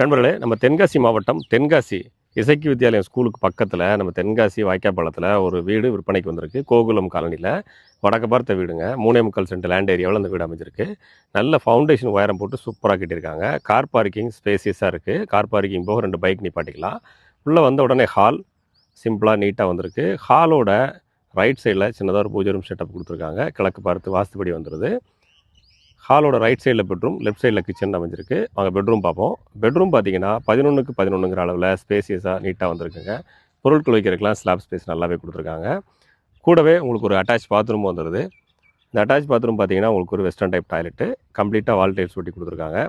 நண்பர்களே நம்ம தென்காசி மாவட்டம் தென்காசி இசைக்கு வித்யாலயம் ஸ்கூலுக்கு பக்கத்தில் நம்ம தென்காசி வாய்க்காப்பாளத்தில் ஒரு வீடு விற்பனைக்கு வந்திருக்கு. கோகுலம் காலனியில் வடக்கு பார்த்த வீடுங்க. மூணே முக்கால் சென்ட் லேண்ட் ஏரியாவில் அந்த வீடு அமைஞ்சிருக்கு. நல்ல ஃபவுண்டேஷன் உயரம் போட்டு சூப்பராக கட்டியிருக்காங்க. கார் பார்க்கிங் ஸ்பேசியஸாக இருக்குது கார் பார்க்கிங் போக ரெண்டு பைக் நிப்பாட்டிக்கலாம். உள்ளே வந்த உடனே ஹால் சிம்பிளாக நீட்டாக வந்திருக்கு. ஹாலோட ரைட் சைடில் சின்னதாக ஒரு பூஜை ரூம் செட்டப் கொடுத்துருக்காங்க. கிழக்கு பார்த்து வாஸ்துபடி வந்துடுது ஹாலோட ரைட் சைடில் பெட்ரூம் லெஃப்ட் சைடில் கிச்சன் அமைஞ்சிருக்கு. வாங்க பெட்ரூம் பார்ப்போம். பெட்ரூம் பார்த்தீங்கன்னா பதினொன்றுக்கு பதினொன்றுங்கிற அளவில் ஸ்பேசியஸாக நீட்டாக வந்திருக்குங்க. பொருட்கள் வைக்கிறதுக்கெலாம் ஸ்லாப் ஸ்பேஸ் நல்லாவே கொடுத்துருக்காங்க. கூடவே உங்களுக்கு ஒரு அட்டாச் பாத்ரூம் வந்துடுது இந்த அட்டாச் பாத்ரூம் பார்த்தீங்கன்னா உங்களுக்கு ஒரு வெஸ்டர்ன் டைப் டாய்லெட்டு கம்ப்ளீட்டாக வால் டைல்ஸ் ஒட்டி கொடுத்துருக்காங்க.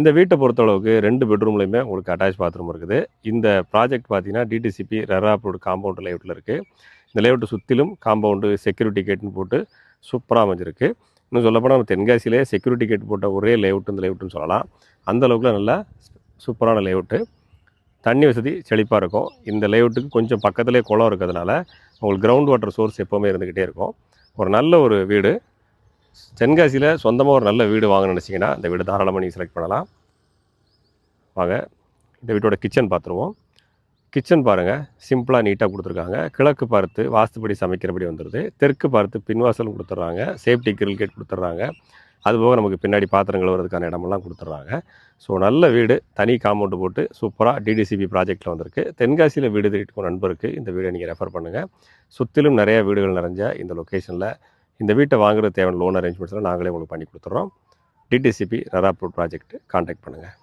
இந்த வீட்டை பொறுத்தளவுக்கு ரெண்டு பெட்ரூம்லையுமே உங்களுக்கு அட்டாச் பாத்ரூம் இருக்குது. இந்த ப்ராஜெக்ட் பார்த்தீங்கன்னா டிடிசிபி ரெரா அப்ரூவ்டு காம்பவுண்ட் லேஅவுட்டில் இருக்குது இந்த லேஅவுட்டு சுற்றிலும் காம்பவுண்டு செக்யூரிட்டி கேட்டுன்னு போட்டு சூப்பராக அமைஞ்சிருக்கு. இன்னும் சொல்லப்போனால் நம்ம தென்காசியிலே செக்யூரிட்டி கேட் போட்ட ஒரே லேஅவுட் இந்த லேஅவுட்டுன்னு சொல்லலாம். அந்த அளவுக்குலாம் நல்லா சூப்பரான லேஅவுட்டு தண்ணி வசதி செழிப்பாக இருக்கும். இந்த லேஅவுட்டுக்கு கொஞ்சம் பக்கத்துலேயே குளம் இருக்கிறதுனால உங்களுக்கு கிரவுண்ட் வாட்டர் சோர்ஸ் எப்போவுமே இருந்துக்கிட்டே இருக்கும். ஒரு நல்ல ஒரு வீடு. தென்காசியில் சொந்தமாக ஒரு நல்ல வீடு வாங்க நினச்சிங்கன்னா இந்த வீடு தாராளமாக நீங்கள் செலக்ட் பண்ணலாம். வாங்க இந்த வீட்டோட கிச்சன் பார்த்துருவோம். கிச்சன் பாருங்கள் சிம்பிளாக நீட்டாக கொடுத்துருக்காங்க. கிழக்கு பார்த்து வாஸ்துப்படி சமைக்கிறபடி வந்துடுது தெற்கு பார்த்து பின்வாசலும் கொடுத்துட்றாங்க சேஃப்டி கிரில் கேட் கொடுத்துட்றாங்க அதுபோக நமக்கு பின்னாடி பாத்திரம் கழுவுறதுக்கான இடமெல்லாம் கொடுத்துட்றாங்க ஸோ நல்ல வீடு. தனி காம்பவுண்டு போட்டு சூப்பராக டிடிசிபி ப்ராஜெக்ட்டில் வந்திருக்கு. தென்காசியில் வீடு தேடிட்டு நண்பருக்கு இந்த வீடை நீங்கள் ரெஃபர் பண்ணுங்கள் சுற்றிலும் நிறையா வீடுகள் நிறைஞ்ச இந்த லொக்கேஷனில் இந்த வீட்டை வாங்குறது தேவையான லோன் அரேஞ்ச்மெண்ட்ஸ்லாம் நாங்களே உங்களுக்கு பண்ணி கொடுத்துட்றோம் டிடிசிபி ரெராப்ரூட் ப்ராஜெக்ட் கான்டாக்ட் பண்ணுங்கள்